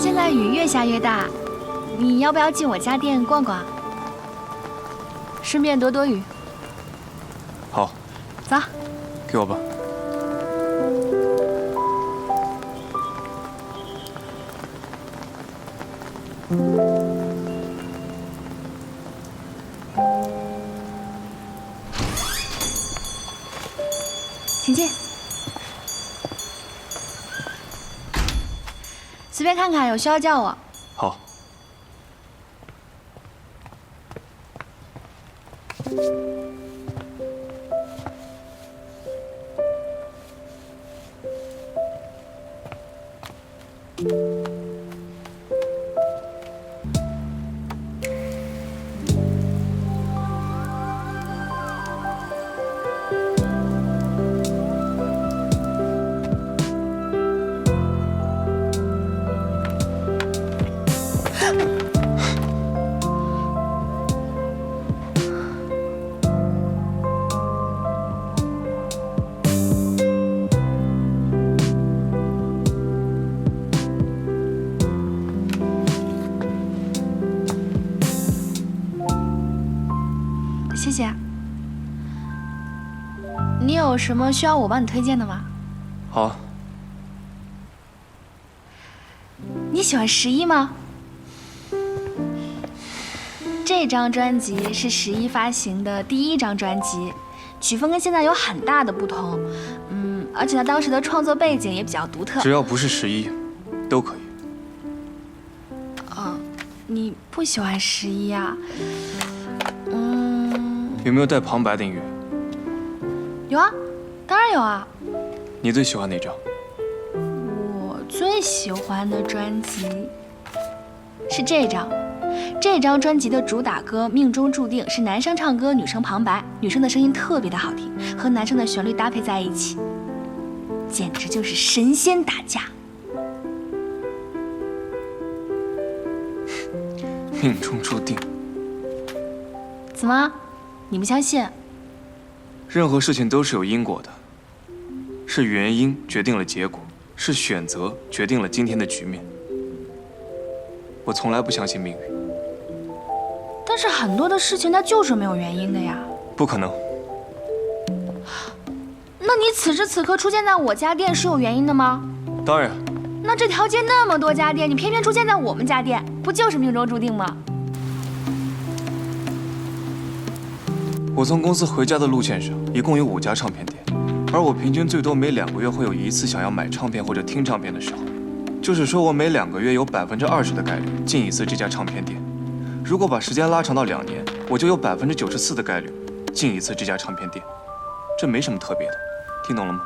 看现在雨越下越大，你要不要进我家店逛逛？顺便躲躲雨。好，走，给我吧。请进。随便看看，有需要叫我。好。谢谢。你有什么需要我帮你推荐的吗？好。你喜欢十一吗？这张专辑是十一发行的第一张专辑，曲风跟现在有很大的不同。嗯，而且他当时的创作背景也比较独特。只要不是十一，都可以。哦，你不喜欢十一啊？有没有带旁白的音乐？有啊，当然有啊。你最喜欢哪张？我最喜欢的专辑是这张。这张专辑的主打歌《命中注定》是男生唱歌，女生旁白，女生的声音特别的好听，和男生的旋律搭配在一起，简直就是神仙打架。命中注定？怎么？你不相信？任何事情都是有因果的，是原因决定了结果，是选择决定了今天的局面。我从来不相信命运。但是很多的事情它就是没有原因的呀。不可能。那你此时此刻出现在我家店是有原因的吗？当然。那这条街那么多家店，你偏偏出现在我们家店，不就是命中注定吗？我从公司回家的路线上，一共有五家唱片店，而我平均最多每两个月会有一次想要买唱片或者听唱片的时候，就是说我每两个月有百分之二十的概率进一次这家唱片店。如果把时间拉长到两年，我就有百分之九十四的概率进一次这家唱片店。这没什么特别的，听懂了吗？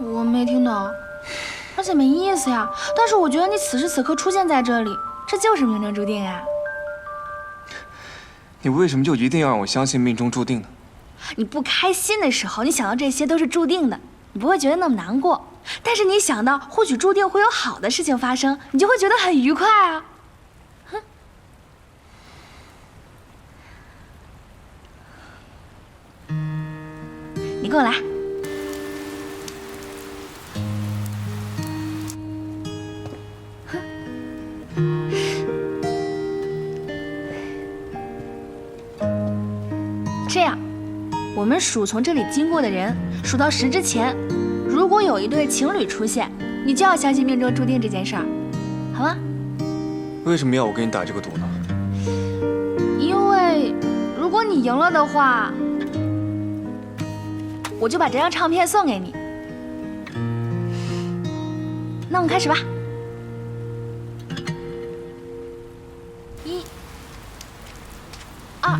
我没听懂，而且没意思呀。但是我觉得你此时此刻出现在这里，这就是命中注定呀。你为什么就一定要让我相信命中注定呢？你不开心的时候，你想到这些都是注定的，你不会觉得那么难过；但是你想到或许注定会有好的事情发生，你就会觉得很愉快啊！哼，你跟我来。这样，我们数从这里经过的人，数到十之前，如果有一对情侣出现，你就要相信命中注定这件事儿，好吗？为什么要我给你打这个赌呢？因为如果你赢了的话，我就把这张唱片送给你。那我们开始吧。一、二。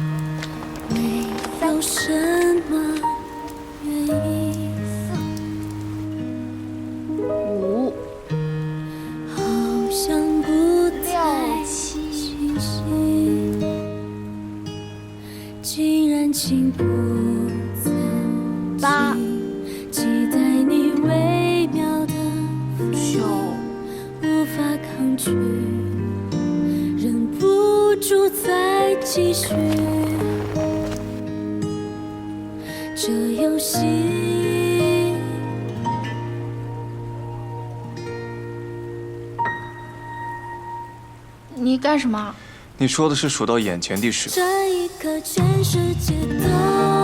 竟然情不自禁。八。九。无法抗拒，忍不住再继续。这游戏。你干什么？你说的是数到眼前的十。可全世界都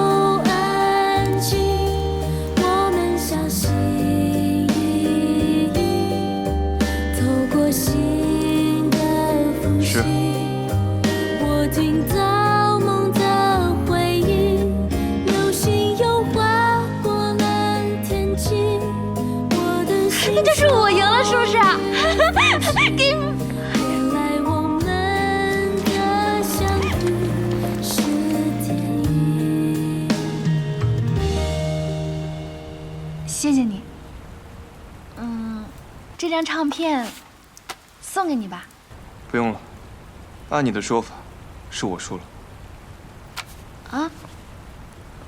这张唱片送给你吧。不用了按你的说法是我输了。啊？